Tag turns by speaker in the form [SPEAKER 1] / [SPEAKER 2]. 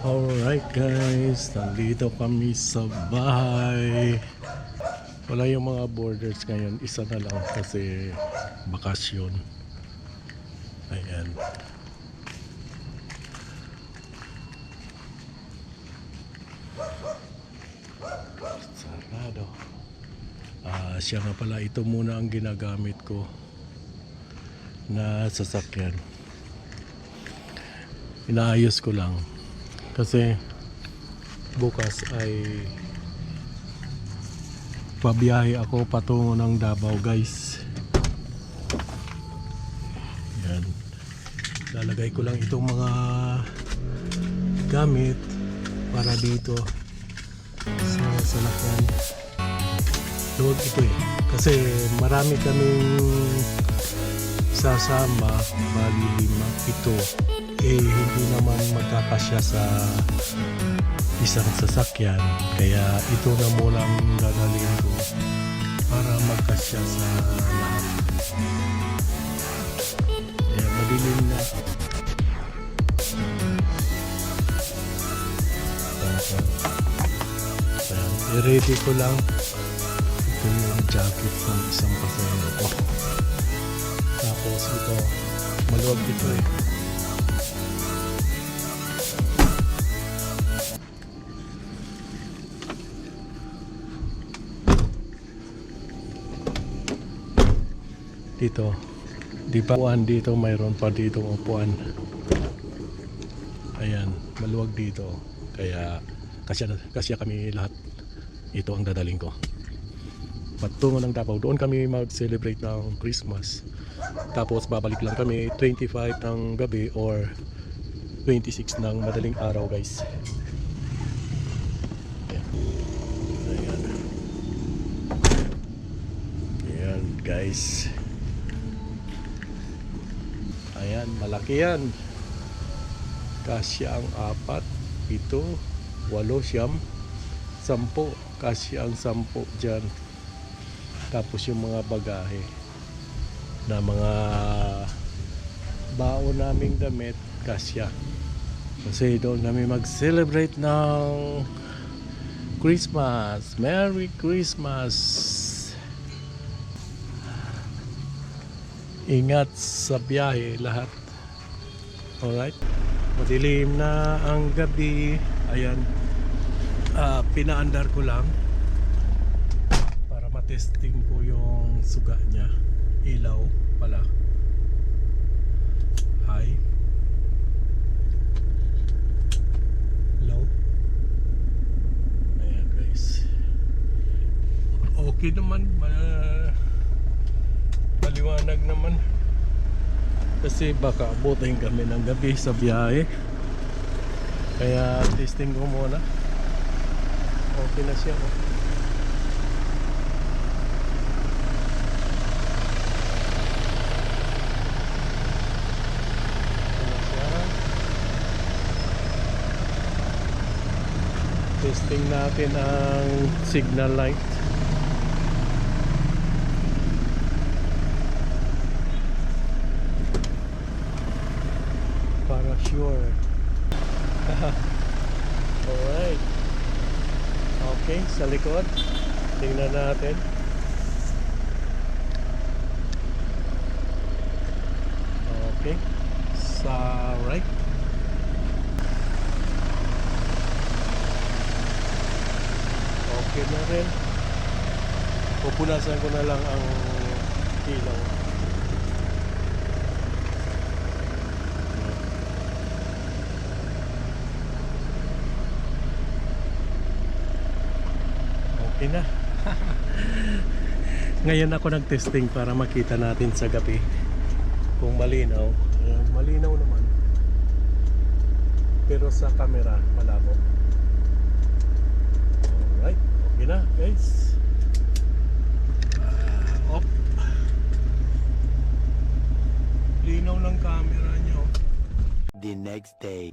[SPEAKER 1] Alright guys, nandito kami sa bahay. Wala yung mga borders ngayon, isa na lang kasi bakasyon. Ayan. Sarado. Ah, siya nga pala, ito muna ang ginagamit ko na sasakyan. Inaayos ko lang kasi bukas ay pabiyahe ako patungo ng Davao guys. Yan. Lalagay ko lang itong mga gamit para dito sa salakyan luwag ito eh. Kasi marami kaming sasama bali lima ito eh hindi naman magkakasya sa isang sasakyan. Kaya ito na muna ang dadalhin ko para magkasya sa lahat. Kaya madilim na. I-ready ko lang. Ito yung jacket ng isang pasahero ko. Tapos ito maluwag ito eh dito. Di pa upuan dito mayroon pa dito upuan. Ayan maluwag dito. Kaya kasya, kasya kami lahat. Ito ang dadaling ko. Patungo ng Davao. Doon kami mag-celebrate ng Christmas. Tapos babalik lang kami 25 ng gabi or 26 ng madaling araw guys. Ayan, ayan guys Ayan, malaki yan. Kasya ang apat, ito, walo, siyam, sampo. Kasya ang sampo dyan. Tapos yung mga bagahe na mga baon naming damit, kasya. Kasi doon kami mag-celebrate ng Christmas. Merry Christmas! Ingat sa biyahe lahat. Alright? Madilim na ang gabi. Ayan. Ah, pinaandar ko lang para matesting ko yung suga niya. Ilaw pala. Hi. Low. Ayan guys. Okay naman. Ma- maliwanag naman. Kasi baka abutin kami ng gabi sa biyahe. Kaya testing ko muna. Okay na siya oh. Testing natin ang signal light para sure. Alright. Okay, sa likod. Tingnan natin. Okay. Sa right. Okay na rin. Pupunasan ko na lang ang ilaw. Okay na. Ngayon ako nag-testing para makita natin sa gabi kung malinaw. Malinaw naman. Pero sa camera, malabo. Alright, okay na guys. Ah, off. Linaw ng camera nyo.
[SPEAKER 2] the next day.